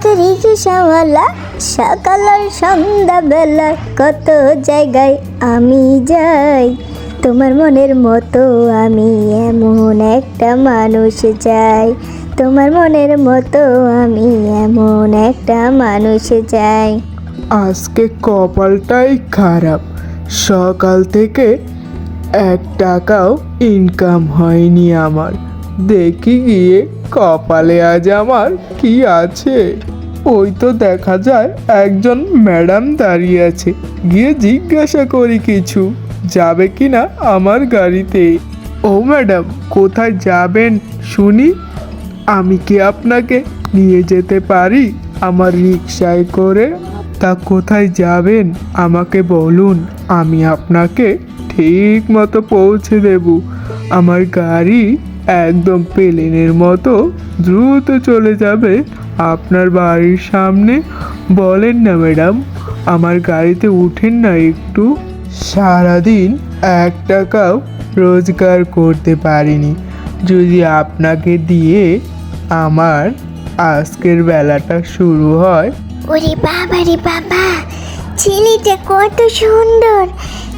একটা রিক্সাওয়ালা সকাল আর সন্ধ্যাবেলা কত জায়গায় আমি যাই। তোমার মনের মতো আমি এমন একটা মানুষ চাই। তোমার মনের মতো আমি এমন একটা মানুষ চাই। আজকে কপালটাই খারাপ। সকাল থেকে এক টাকাও ইনকাম হয়নি আমার। দেখি গিয়ে কপালে আজ আমার কি আছে। ওই তো দেখা যায় একজন ম্যাডাম দাঁড়িয়ে আছে। গিয়ে জিজ্ঞাসা করি কিছু, যাবে কি না আমার গাড়িতে? ও ম্যাডাম, কোথায় যাবেন শুনি? আমি কি আপনাকে নিয়ে যেতে পারি আমার রিক্সায় করে? তা কোথায় যাবেন? আমাকে বলুন, আমি আপনাকে ঠিক মতো পৌঁছে দেব। আমার গাড়ি একদম প্লেনের মতো দ্রুত চলে যাবে আপনার বাড়ির সামনে? বলেন না, ম্যাডাম। আমার গাড়িতে উঠেন না একটু। সারাদিন এক টাকাও রোজগার করতে পারিনি। যদি আপনাকে দিয়ে আমার আজকের বেলাটা শুরু হয়। ওরে বাবা রে বাবা, ছেলেটা কত সুন্দর।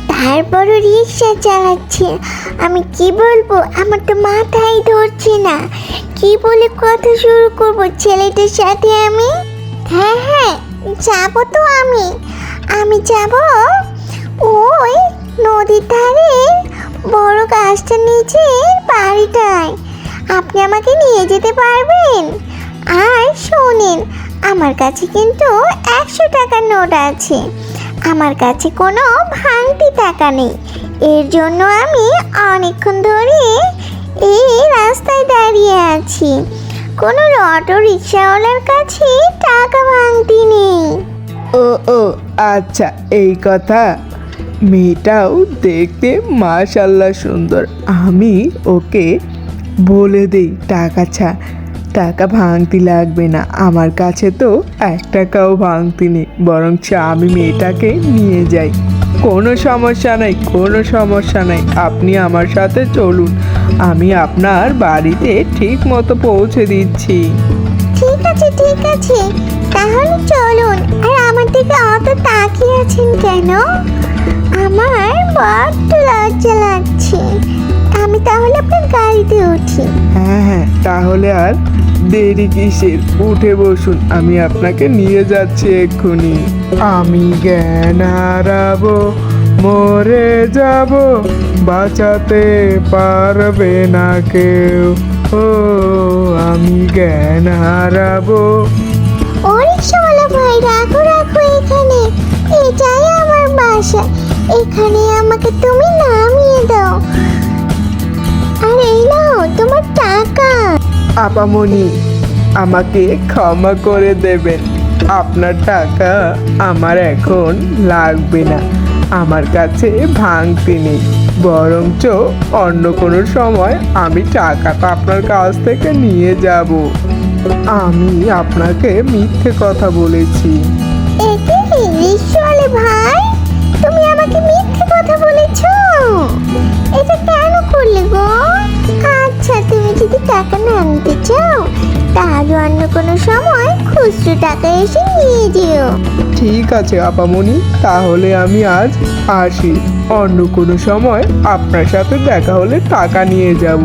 তারপরও রিক্সা চালাচ্ছে। আমি কি বলব, আমার তো মাথায় ধরছে না। কি বলে কথা শুরু করব ছেলেটার সাথে আমি? হ্যাঁ হ্যাঁ যাব তো আমি। আমি যাব? ওই নদীর ধারে বড় গাছটার নিচে বাড়িটায়। আপনি আমাকে নিয়ে যেতে পারবেন? আর শোনেন, আমার কাছে কিন্তু একশো টাকার নোট আছে। আমার কাছে কোনো ভাঙতি টাকা নেই। এর জন্য আমি অনেকক্ষণ ধরে এই রাস্তায় দাঁড়িয়ে আছি। কোনো অটো রিক্সাওয়ালার কাছে টাকা ভাঙতি নেই। ও ও আচ্ছা এই কথা। মেয়েটাও দেখতে মাশাল্লাহ সুন্দর। আমি ওকে বলে দিই, টাকা ছা, টাকা ভাঙতি লাগবে না। আমার কাছে তো এক টাকাও ভাঙতি নেই। বরঞ্চ আমি মেয়েটাকে নিয়ে যাই। কোনো সমস্যা নাই, কোনো সমস্যা নাই। আপনি আমার সাথে চলুন। আমি আপনার বাড়িতে ঠিক মতো পৌঁছে দিচ্ছি। ঠিক আছে ঠিক আছে। তাহলে চলুন আর আমার দিকে অত তাকিয়ে আছেন কেন? আমার বড্ড লজ্জা লাগছে। আমি তাহলে আপনার গাড়িতে উঠি। হ্যাঁ হ্যাঁ তাহলে আর দেরি কিসের? উঠে বসুন আমি আপনাকে নিয়ে যাচ্ছি এক্ষুনি। আমি জ্ঞান হারাবো। মরে যাব বাঁচাতে পারবে না কেউ। ও আমি জ্ঞান হারাবো। ও রিক্সাওয়ালা ভাই রাখো রাখো এখানে। এটাই আমার বাসা। এখানে আমাকে তুমি নামিয়ে দাও। আর এই নাও তোমার টাকা। আপামনি আমাকে ক্ষমা করে দেবেন। আপনার টাকা আমার এখন লাগবে না। আমার কাছে ভাঙতি নেই। বরঞ্চ অন্য কোনো সময় আমি টাকাটা আপনার কাছ থেকে নিয়ে যাব। আমি আপনাকে মিথ্যে কথা বলেছি। ভাই? তুমি আমাকে মিথ্যে কথা বলেছ? এটা কেন করলে গো? আচ্ছা তুমি যদি টাকা না নিতে চাও তাহলে অন্য কোনো সময় খুচরো টাকা এসে নিয়ে যেও। ঠিক আছে, আপামনি। তাহলে আমি আজ আসি। অন্য কোনো সময় আপনার সাথে দেখা হলে টাকা নিয়ে যাব।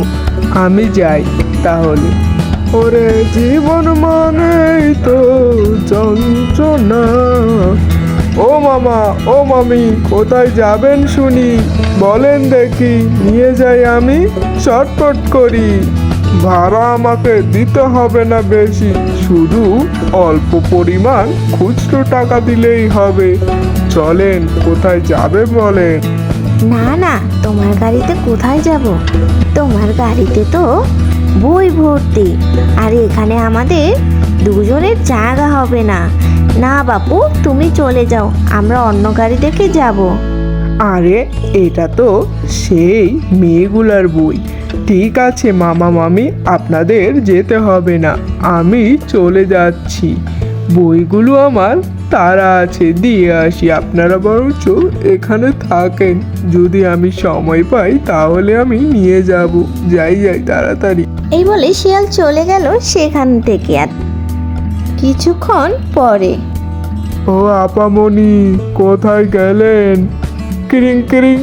আমি যাই তাহলে। ওরে জীবন মানেই তো যন্ত্রণা। ও মামা, ও মামি, কোথায় যাবেন শুনি? বলেন দেখি, নিয়ে যাই আমি, চটপট করি। ভাড়া আমাকে দিতে হবে না বেশি। শুধু অল্প পরিমাণ খুচরো টাকা দিলেই হবে। চলেন কোথায় যাবে বলেন? না না তোমার গাড়িতে কোথায় যাব? তোমার গাড়িতে তো বই ভর্তি। আর এখানে আমাদের দুজনের জায়গা হবে না। না বাপু তুমি চলে যাও আমরা অন্য গাড়ি দেখে যাব। আরে এটা তো সেই মেয়েগুলার বই। ঠিক আছে মামা মামি আপনাদের যেতে হবে না। আমি চলে যাচ্ছি। বইগুলো আমার তারা আছে দিয়ে আসি। আপনারা বরঞ্চ এখানে থাকেন। যদি আমি সময় পাই তাহলে আমি নিয়ে যাব। যাই যাই তাড়াতাড়ি। এই বলে শিয়াল চলে গেল সেখান থেকে। আর কিছুক্ষণ পরে ও আপামনি কোথায় গেলেন? কিরিং কিরিং।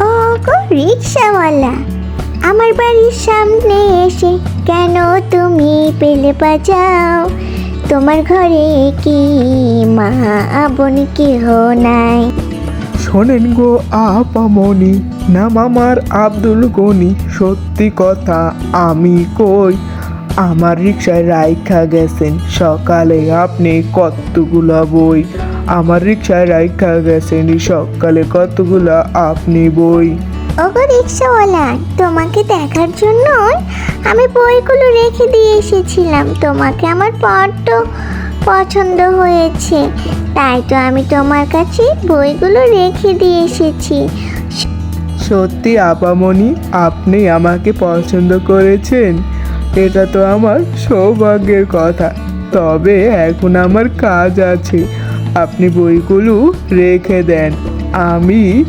ও গো রিক্সাওয়ালা। আমার বাড়ির সামনে এসে কেন তুমি পেলে বাজাও তোমার ঘরে কি মা বোন কেহ নাই? শোনেন গো আপামনি নাম আমার আব্দুল গনি, সত্যি কথা আমি কই? আমার রিক্সায় রাইখা গেছেন, সকালে আপনি কতগুলা বই? আমার রিক্সায় রাইখা গেছেন, সকালে কতগুলা আপনি বই? ওগো রিক্সাওয়ালা, তোমাকে দেখার জন্য আমি বইগুলো রেখে দিয়ে এসেছিলাম। তোমাকে আমার বড্ড পছন্দ হয়েছে। তাই তো আমি তোমার কাছে বইগুলো রেখে দিয়ে এসেছি। সত্যি আপামনি, আপনি আমাকে পছন্দ করেছেন। এটা তো আমার সৌভাগ্যের কথা। তবে এখন আমার কাজ আছে। আপনি বইগুলো রেখে দেন। আমি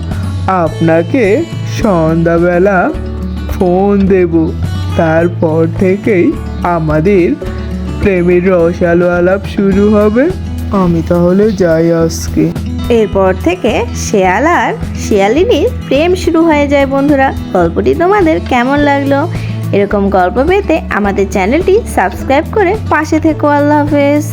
আপনাকে সন্ধ্যাবেলা ফোন দেব। তারপর থেকেই আমাদের প্রেমের রসালো আলাপ শুরু হবে। আমি তাহলে যাই আজকে। এরপর থেকে শেয়াল আর শিয়ালিনীর প্রেম শুরু হয়ে যায় বন্ধুরা। গল্পটি তোমাদের কেমন লাগল? এরকম গল্প পেতে আমাদের চ্যানেলটি সাবস্ক্রাইব করে পাশে থেকো। আল্লাহ হাফেজ।